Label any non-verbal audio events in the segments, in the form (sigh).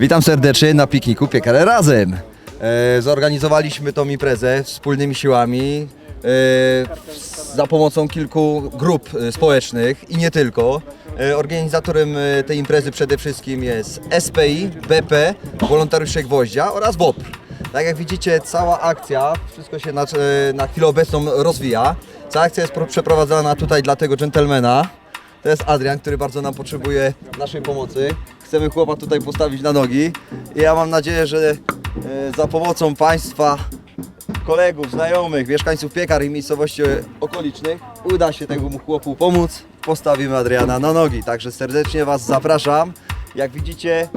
Witam serdecznie na pikniku Piekare Razem. E, zorganizowaliśmy tą imprezę wspólnymi siłami e, za pomocą kilku grup e, społecznych i nie tylko. E, organizatorem e, tej imprezy przede wszystkim jest SPI, BP, Wolontariusze Gwoździa oraz WOPR. Tak jak widzicie, cała akcja, wszystko się na, e, na chwilę obecną rozwija. Cała akcja jest pro- przeprowadzana tutaj dla tego dżentelmena. To jest Adrian, który bardzo nam potrzebuje naszej pomocy. Chcemy chłopa tutaj postawić na nogi. I ja mam nadzieję, że e, za pomocą Państwa, kolegów, znajomych, mieszkańców Piekar i miejscowości okolicznych uda się temu chłopu pomóc. Postawimy Adriana na nogi. Także serdecznie Was zapraszam. Jak widzicie,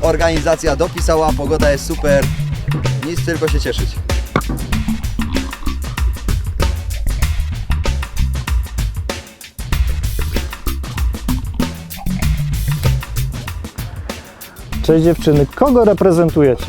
organizacja dopisała, pogoda jest super. Nic tylko się cieszyć. Cześć dziewczyny, kogo reprezentujecie?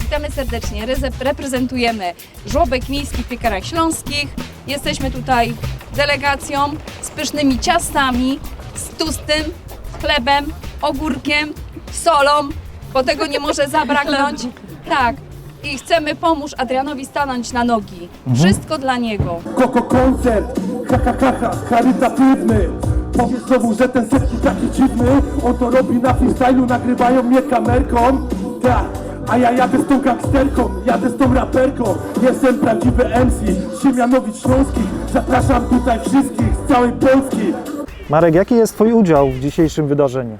Witamy serdecznie. Reze- Reprezentujemy żłobek miejski w Piekarach Śląskich. Jesteśmy tutaj delegacją z pysznymi ciastami, z tustym chlebem, ogórkiem, solą, bo tego nie może zabraknąć. (laughs) Tak. I chcemy pomóc Adrianowi stanąć na nogi. Wszystko dla niego. Koko koncert, ha ha ha ha, charytatywny Powiedz znowu, że ten setki taki dziwny. On to robi na freestylu, nagrywają mnie kamerką. Tak, a ja jadę z tą gangsterką, jadę z tą raperką. Jestem prawdziwy MC, Siemianowic Śląskich Zapraszam tutaj wszystkich z całej Polski. Marek, jaki jest Twój udział w dzisiejszym wydarzeniu?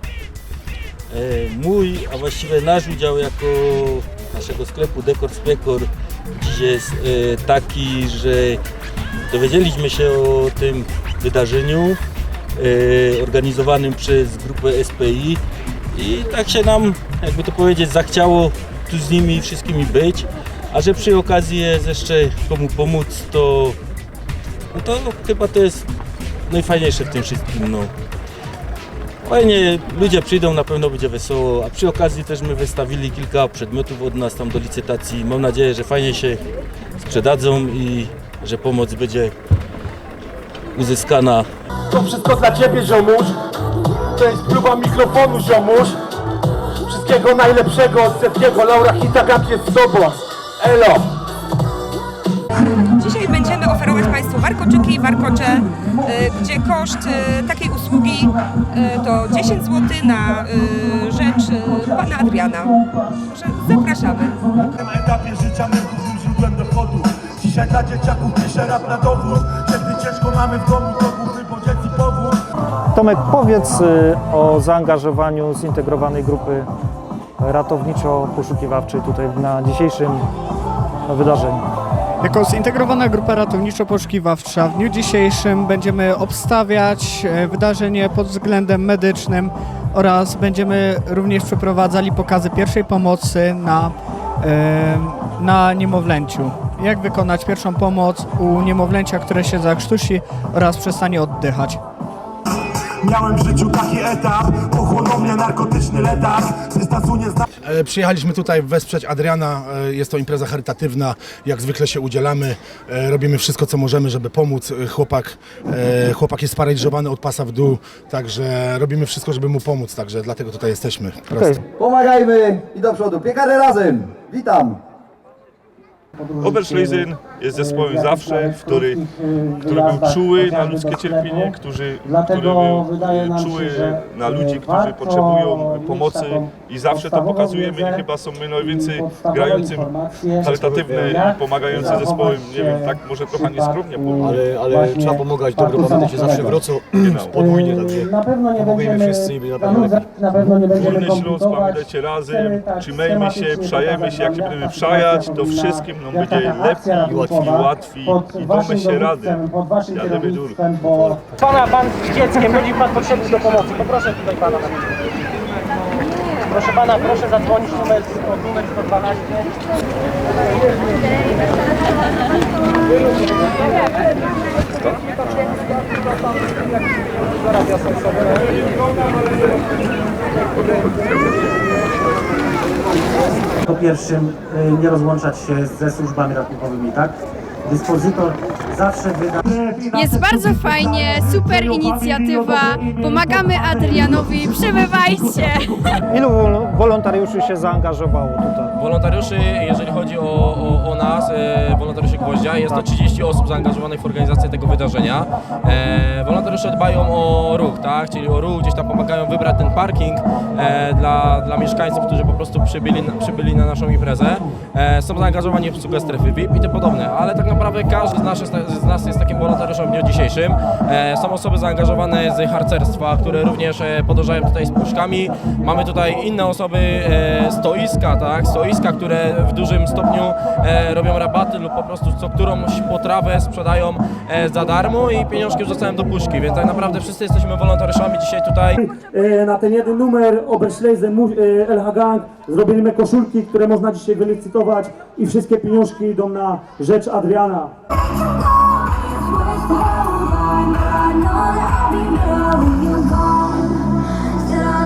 E, Mój, a właściwie nasz udział jako naszego sklepu Dekor Spekor dziś jest e, taki, że dowiedzieliśmy się o tym wydarzeniu organizowanym przez grupę SPI i tak się nam, jakby to powiedzieć, zachciało tu z nimi wszystkimi być, a że przy okazji jest jeszcze komu pomóc, to, no to chyba to jest najfajniejsze w tym wszystkim. No. Fajnie, ludzie przyjdą, na pewno będzie wesoło, a przy okazji też my wystawili kilka przedmiotów od nas tam do licytacji. Mam nadzieję, że fajnie się sprzedadzą i że pomoc będzie uzyskana To wszystko dla ciebie ziomuś. To jest próba mikrofonu ziomuś. Wszystkiego najlepszego od setkiego Laura Hitagak jest z tobą. Elo. Dzisiaj będziemy oferować Państwu warkoczyki, warkocze, y, gdzie koszt y, takiej usługi y, to 10 zł na rzecz Pana Adriana. Także zapraszamy. Na etapie życia my głównym źródłem dochodu. Dzisiaj dla dzieciaków piszę rap na dowód. Gdy ciężko mamy w domu to Tomek, powiedz y, o zaangażowaniu zintegrowanej grupy ratowniczo-poszukiwawczej tutaj na dzisiejszym wydarzeniu. Jako zintegrowana grupa ratowniczo-poszukiwawcza w dniu dzisiejszym będziemy obstawiać e, wydarzenie pod względem medycznym oraz będziemy również przeprowadzali pokazy pierwszej pomocy na, e, na niemowlęciu. Jak wykonać pierwszą pomoc u niemowlęcia, które się zakrztusi oraz przestanie oddychać. Miałem w życiu taki etap Pochłonął mnie narkotyczny letarg Dystansu nie zna E, Przyjechaliśmy tutaj wesprzeć Adriana. E, Jest to impreza charytatywna. Jak zwykle się udzielamy. E, Robimy wszystko, co możemy, żeby pomóc. Chłopak, chłopak jest sparaliżowany od pasa w dół, także robimy wszystko, żeby mu pomóc. Także dlatego tutaj jesteśmy. Prosto. Pomagajmy i do przodu. Piekary Razem. Witam. Oberschlesien jest zespołem zawsze, który, który był czuły na ludzkie cierpienie, który, który był e, czuły na ludzi, którzy potrzebują pomocy. I zawsze to pokazujemy i chyba są my najwięcej grającym charytatywne i pomagające zespołem, nie wiem, tak może trochę nieskromnie powiem. Ale, ale trzeba pomagać, dobro pamiętajcie, zawsze wrócą podwójnie, także pomagajmy wszyscy i na pewno lepiej. Górny Śląsk, pamiętajcie razem, trzymajmy się, przajemy się, jak się będziemy przajać, to wszystkim nam będzie lepiej i łatwiej, łatwiej i damy się rady. Jademy dur. Pana, pan z dzieckiem, będzie pan potrzebny do pomocy Poproszę tutaj pana na. Proszę pana, proszę zadzwonić numer, od numer 112 Po pierwszym nie rozłączać się ze służbami ratunkowymi, tak? Dyspozytor Jest bardzo fajnie, super inicjatywa. Pomagamy Adrianowi, przybywajcie! Ilu wol- wolontariuszy się zaangażowało tutaj? Wolontariuszy, jeżeli chodzi o, o, o nas, e, wolontariuszy Gwoździa, jest to 30 osób zaangażowanych w organizację tego wydarzenia. E, wolontariusze dbają o ruch, tak? czyli o ruch, gdzieś tam pomagają wybrać ten parking e, dla, dla mieszkańców, którzy po prostu przybyli, na- przybyli na naszą imprezę. E, są zaangażowani w obsługę strefy VIP i tym podobne, ale tak naprawdę każdy z, nas jest, z nas jest takim wolontariuszem w dniu dzisiejszym. E, są osoby zaangażowane z harcerstwa, które również e, podążają tutaj z puszkami. Mamy tutaj inne osoby, e, stoiska, tak? stoiska, które w dużym stopniu e, robią rabaty lub po prostu co którąś potrawę sprzedają e, za darmo i pieniążki wrzucają do puszki, więc tak naprawdę wszyscy jesteśmy wolontariuszami dzisiaj tutaj. E, Na ten jeden numer obeszlejzy LH Gang zrobimy koszulki, które można dzisiaj wylicytować i wszystkie pieniążki idą na rzecz Adriana.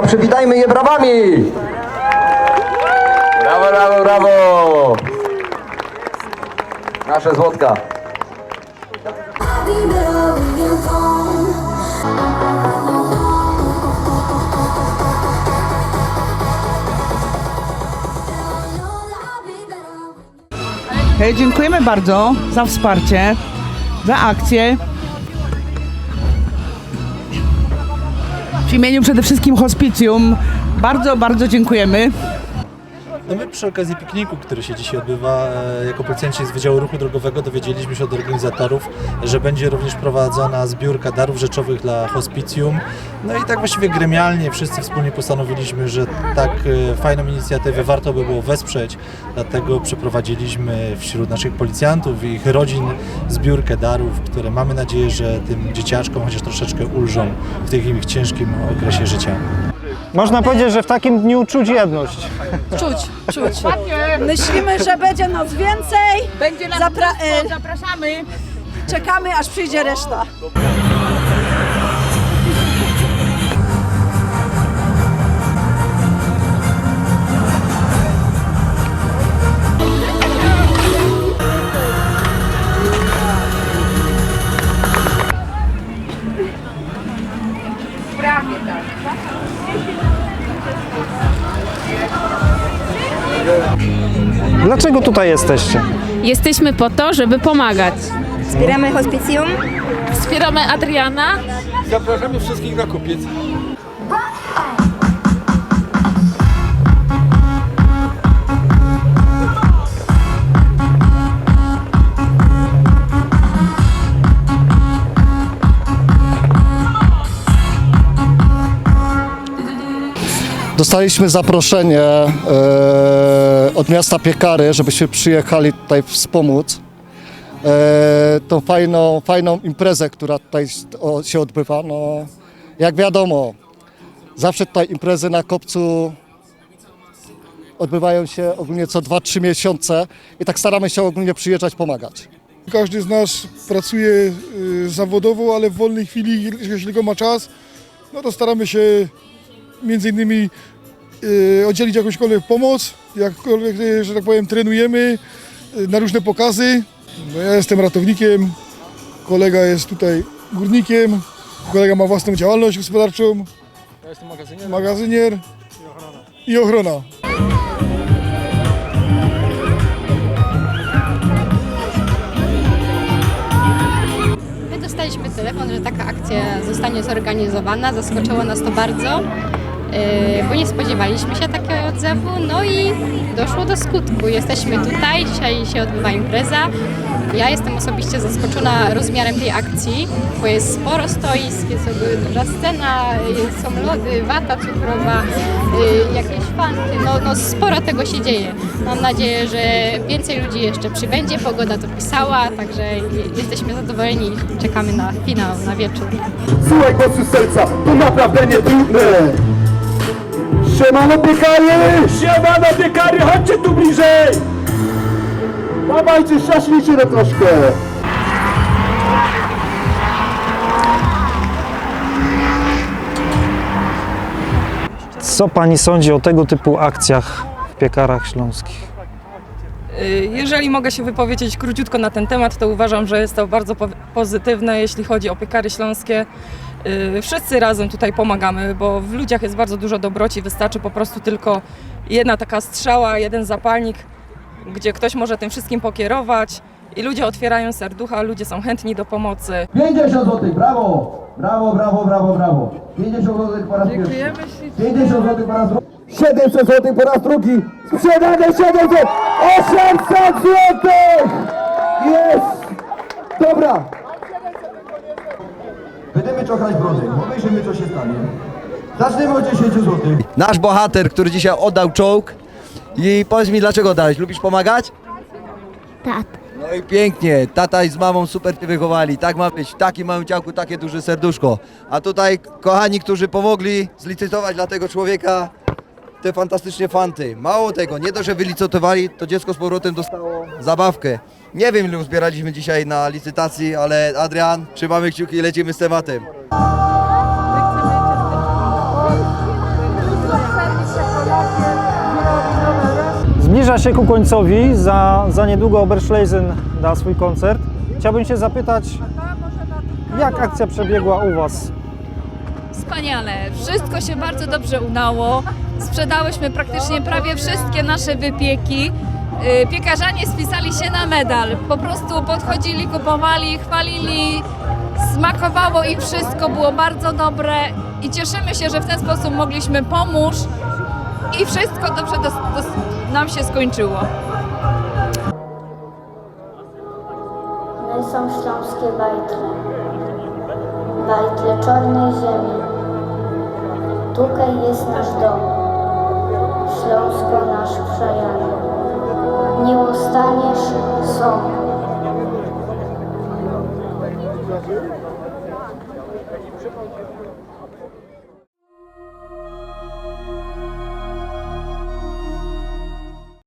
Przywitajmy je brawami! Brawo, brawo! Nasze złotka. Dziękujemy bardzo za wsparcie, za akcję. W imieniu przede wszystkim hospicjum bardzo, bardzo dziękujemy. No my przy okazji pikniku, który się dzisiaj odbywa, e, jako policjanci z Wydziału Ruchu Drogowego dowiedzieliśmy się od organizatorów, że będzie również prowadzona zbiórka darów rzeczowych dla hospicjum. No i tak właściwie gremialnie wszyscy wspólnie postanowiliśmy, że tak e, fajną inicjatywę warto by było wesprzeć, dlatego przeprowadziliśmy wśród naszych policjantów i ich rodzin zbiórkę darów, które mamy nadzieję, że tym dzieciaczkom chociaż troszeczkę ulżą w tym ich ciężkim okresie życia. Można powiedzieć, że w takim dniu czuć jedność. Czuć, czuć. Myślimy, że będzie nas więcej. Będzie nas Zapraszamy. Czekamy, aż przyjdzie reszta. Dlaczego tutaj jesteście? Jesteśmy po to, żeby pomagać. Wspieramy hospicjum. Wspieramy Adriana. Zapraszamy wszystkich na kupiec. Dostaliśmy zaproszenie e, od miasta Piekary, żebyśmy przyjechali tutaj wspomóc e, tą fajną, fajną imprezę, która tutaj się odbywa. No, jak wiadomo, zawsze tutaj imprezy na kopcu odbywają się ogólnie co 2-3 miesiące i tak staramy się ogólnie przyjeżdżać, pomagać. Każdy z nas pracuje y, zawodowo, ale w wolnej chwili, jeśli tylko ma czas, no to staramy się między innymi oddzielić jakąśkolwiek pomoc, jakkolwiek, y, że tak powiem, trenujemy y, na różne pokazy. No ja jestem ratownikiem, kolega jest tutaj górnikiem, kolega ma własną działalność gospodarczą, Ja jestem magazynier. magazynier i ochrona. My dostaliśmy telefon, że taka akcja zostanie zorganizowana. Zaskoczyło nas to bardzo, bo nie spodziewaliśmy się takiego odzewu. No i doszło do skutku. Jesteśmy tutaj, dzisiaj się odbywa impreza. Ja jestem osobiście zaskoczona rozmiarem tej akcji, bo jest sporo stoisk, jest duża scena, są lody, wata cukrowa, y, jakieś fanty, no, no sporo tego się dzieje. Mam nadzieję, że więcej ludzi jeszcze przybędzie, pogoda to pisała, także je- jesteśmy zadowoleni i czekamy na finał, na wieczór. Słuchaj głosu serca, to naprawdę nie trudne. Siemano piekary! Siemano piekary, chodźcie tu bliżej! Dawajcie, szaszlicie na troszkę. Co pani sądzi o tego typu akcjach w piekarach śląskich? Y, Jeżeli mogę się wypowiedzieć króciutko na ten temat, to uważam, że jest to bardzo po- pozytywne, jeśli chodzi o piekary śląskie. Y, Wszyscy razem tutaj pomagamy, bo w ludziach jest bardzo dużo dobroci, wystarczy po prostu tylko jedna taka strzała, jeden zapalnik, gdzie ktoś może tym wszystkim pokierować i ludzie otwierają serducha, ludzie są chętni do pomocy. 50 zł, brawo! Brawo, brawo, brawo, brawo. 50 zł po raz pierwszy. 50 zł po raz drugi. 700 zł po raz drugi. Sprzedane 700! 800 zł! Jest! Dobra. Będziemy czochrać brody. Obejrzymy co się stanie. Zaczniemy od 10 zł. Nasz bohater, który dzisiaj oddał czołg. I powiedz mi, dlaczego dałeś? Lubisz pomagać? Tak. No i pięknie, tata i z mamą super cię wychowali, tak ma być, w takim małym ciałku takie duże serduszko. A tutaj kochani, którzy pomogli zlicytować dla tego człowieka te fantastycznie fanty. Mało tego, nie to, że wylicytowali, to dziecko z powrotem dostało zabawkę. Nie wiem, ile uzbieraliśmy dzisiaj na licytacji, ale Adrian, trzymamy kciuki i lecimy z tematem. Zbliża się ku końcowi, za, za niedługo Oberschlesen da swój koncert. Chciałbym się zapytać, jak akcja przebiegła u Was? Wspaniale, wszystko się bardzo dobrze udało. Sprzedałyśmy praktycznie prawie wszystkie nasze wypieki. Yy, Piekarzanie spisali się na medal. Po prostu podchodzili, kupowali, chwalili. Smakowało im wszystko, było bardzo dobre i cieszymy się, że w ten sposób mogliśmy pomóc i wszystko dobrze dos- nam się skończyło. My są śląskie bajtle. Bajtle czarnej ziemi. Tutaj jest nasz dom. Śląsko nasz przejan. Nie ustaniesz, są.